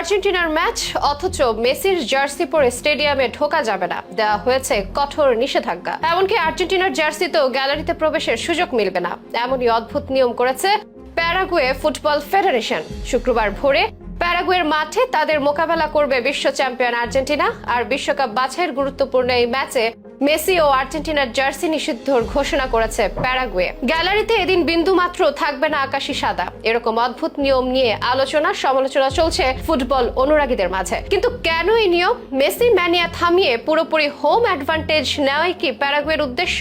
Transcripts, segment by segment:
আর্জেন্টিনার ম্যাচ, অথচ মেসির জার্সি পরে স্টেডিয়ামে ঢোকা যাবে না। দেওয়া হয়েছে কঠোর নিষেধাজ্ঞা। এমনকি আর্জেন্টিনার জার্সিতেও গ্যালারিতে প্রবেশের সুযোগ মিলবে না। এমনই অদ্ভুত নিয়ম করেছে প্যারাগুয়ে ফুটবল ফেডারেশন। শুক্রবার ভোরে প্যারাগুয়ের মাঠে তাদের মোকাবেলা করবে বিশ্ব চ্যাম্পিয়ন আর্জেন্টিনা। আর বিশ্বকাপ বাছাইয়ের গুরুত্বপূর্ণ এই ম্যাচে মেসি ও আর্জেন্টিনার জার্সি নিষিদ্ধর ঘোষণা করেছে প্যারাগুয়ে। গ্যালারিতে এদিন বিন্দু মাত্র থাকবে না আকাশি সাদা। এরকম অদ্ভুত নিয়ম নিয়ে আলোচনা, সমালোচনা চলছে ফুটবল অনুরাগীদের মাঝে। কিন্তু কেন এই নিয়ম? মেসি ম্যানিয়া থামিয়ে পুরোপুরি হোম অ্যাডভান্টেজ নেওয়াই কি প্যারাগুয়ের উদ্দেশ্য?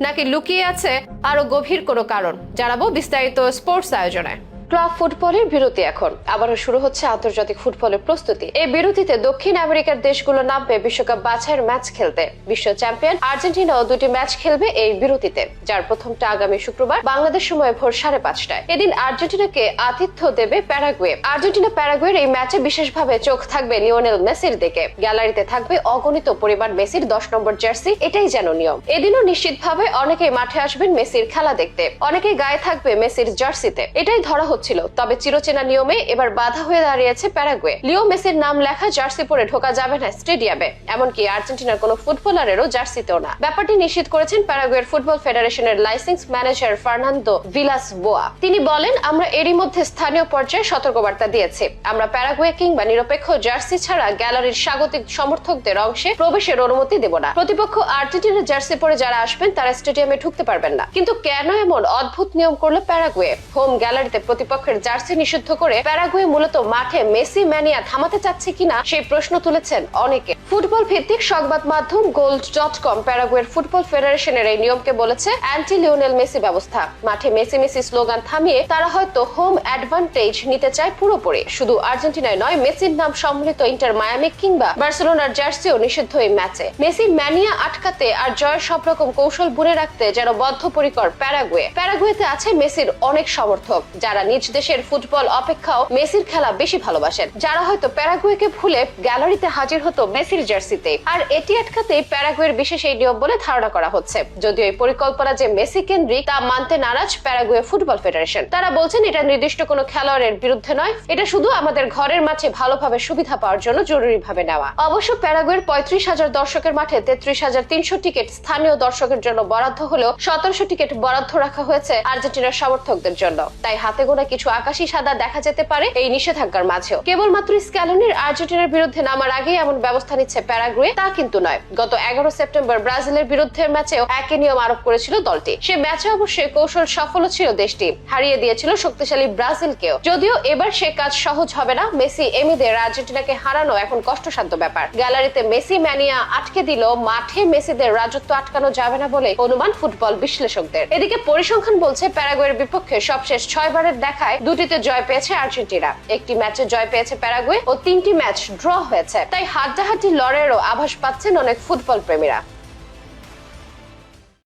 নাকি লুকিয়ে আছে আরও গভীর কোনো কারণ? জানাব বিস্তারিত স্পোর্টস আয়োজনে। ক্লাব ফুটবলের বিরতি এখন। আবারও শুরু হচ্ছে আন্তর্জাতিক ফুটবলের প্রস্তুতি। এই বিরতিতে দক্ষিণ আমেরিকার দেশগুলো নামবে বিশ্বকাপ বাছাইয়ের ম্যাচ খেলতে। বিশ্ব চ্যাম্পিয়ন আর্জেন্টিনাও দুটি ম্যাচ খেলবে এই বিরতিতে, যার প্রথমটা আগামী শুক্রবার বাংলাদেশ সময় ভোর সাড়ে পাঁচটায়। এদিন আর্জেন্টিনাকে আতিথ্য দেবে প্যারাগুয়ে। আর্জেন্টিনা প্যারাগুয়ের এই ম্যাচে বিশেষভাবে চোখ থাকবে লিওনেল মেসির দিকে। গ্যালারিতে থাকবে অগণিত পরিমাণ মেসির দশ নম্বর জার্সি, এটাই যেন নিয়ম। এদিনও নিশ্চিতভাবে অনেকেই মাঠে আসবেন মেসির খেলা দেখতে। অনেকেই গায়ে থাকবে মেসির জার্সিতে। এটাই ধরা হচ্ছিল, তবে চিরচেনা নিয়মে এবার বাধা হয়ে দাঁড়িয়েছে প্যারাগুয়ে। লিও মেসির নাম লেখা জার্সি পরে ঢোকা যাবে না স্টেডিয়ামে, এমনকি আর্জেন্টিনার কোনো ফুটবলারেরও জার্সিতেও না। ব্যাপারটি নিশ্চিত করেছেন প্যারাগুয়ের ফুটবল ফেডারেশনের licence manager Fernando Villas Boas তিনি বলেন, আমরা এরই মধ্যে স্থানীয় পর্যায়ে সতর্কবার্তা দিয়েছি। আমরা প্যারাগুয়ে কিংবা নিরপেক্ষ জার্সি ছাড়া গ্যালারির স্বাগতিক সমর্থকদের অংশে প্রবেশের অনুমতি দেব না। প্রতিপক্ষ আর্জেন্টিনার জার্সি পরে যারা আসবেন, তারা স্টেডিয়ামে ঢুকতে পারবেন না। কিন্তু কেন এমন অদ্ভুত নিয়ম করল প্যারাগুয়ে? হোম গ্যালারিতে প্রতিপক্ষের জার্সি নিষিদ্ধ করে প্যারাগুয়ে মূলত মাঠে মেসি ম্যানিয়া থামাতে চাচ্ছে কিনা সেই প্রশ্ন তুলেছেন অনেকে। ফুটবল ভিত্তিক সংবাদ মাধ্যম গোল্ড ডট কম প্যারাগুয়ের ফুটবল ফেডারেশনের এই নিয়মকে বলেছে অ্যান্টি লিওনেল মেসি ব্যবস্থা। মাঠে মেসি মেসি স্লোগান থামিয়ে তারা হয়তো হোম অ্যাডভান্টেজ নিতে চায় পুরোপুরি। শুধু আর্জেন্টিনায় নয়, মেসির নাম সম্মিলিত ইন্টার মায়ামি কিংবা বার্সেলোনার জার্সিও নিষিদ্ধ এই ম্যাচে। মেসি ম্যানিয়া আটকাতে আর জয়ের সব রকম কৌশল বুনে রাখতে যেন বদ্ধপরিকর প্যারাগুয়ে। প্যারাগুয়েতে আছে মেসির অনেক সমর্থক, যারা নিজ দেশের ফুটবল অপেক্ষাও মেসির খেলা বেশি ভালোবাসেন, যারা হয়তো প্যারাগুয়েকে ভুলে গ্যালারিতে হাজির হতো মেসির জার্সিতে। আর এটি আটকাতে প্যারাগুয়ের বিশেষ এই নিয়ম বলে ধারণা করা হচ্ছে। যদিও এই পরিকল্পনা যে মেসি কেন্দ্রিক, তা মানতে নারাজ প্যারাগুয়ে ফুটবল ফেডারেশন। তারা বলছেন এটা নির্দিষ্ট কোনো খেলোয়াড়ের বিরুদ্ধে নয়, এটা শুধু আমাদের ঘরের মাঠে ভালোভাবে সুবিধা পাওয়ার জন্য জরুরিভাবে নেওয়া। অবশ্য প্যারাগুয়ের পঁয়ত্রিশ হাজার দর্শকের মাঠে তেত্রিশ হাজার তিনশো টিকিট স্থানীয় দর্শকের জন্য বরাদ্দ হলেও সতেরোশো টিকিট বরাদ্দ রাখা হয়েছে আর্জেন্টিনার সমর্থকদের জন্য। তাই হাতে গোনা কিছু আকাশি সাদা দেখা যেতে পারে এই নিষেধাজ্ঞার মাঝেও। কেবলমাত্র স্ক্যালনির আর্জেন্টিনার বিরুদ্ধে নামার আগেই এমন ব্যবস্থা নিচ্ছে প্যারাগুয়ে, তা কিন্তু নয়। গত এগারো সেপ্টেম্বর ব্রাজিলের বিরুদ্ধে ম্যাচেও একই নিয়ম আরোপ করেছিল দলটি। সে ম্যাচে অবশ্যই কৌশল সফল ছিল দেশটি। হারিয়ে দিয়েছিল শক্তিশালী ব্রাজিলকেও। যদিও এবার সে কাজ সহজ হবে না, মেসি এমিদের আর্জেন্টিনাকে হারানো এখন কষ্টসাধ্য ব্যাপার। গ্যালারিতে মেসি ম্যানিয়া আটকে দিল, মাঠে মেসিদের রাজত্ব আটকানো যাবে না বলে অনুমান ফুটবল বিশ্লেষকদের। এদিকে পরিসংখ্যান বলছে প্যারাগুয়ের বিপক্ষে সবশেষ ছয় বারের দেখায়, দুটিতে জয় পেয়েছে আর্জেন্টিনা। একটি ম্যাচে জয় পেয়েছে প্যারাগুয়ে ও তিনটি ম্যাচ ড্র হয়েছে। তাই হাড্ডাহাড্ডি লড়াইয়েরও আভাস পাচ্ছেন অনেক ফুটবল প্রেমীরা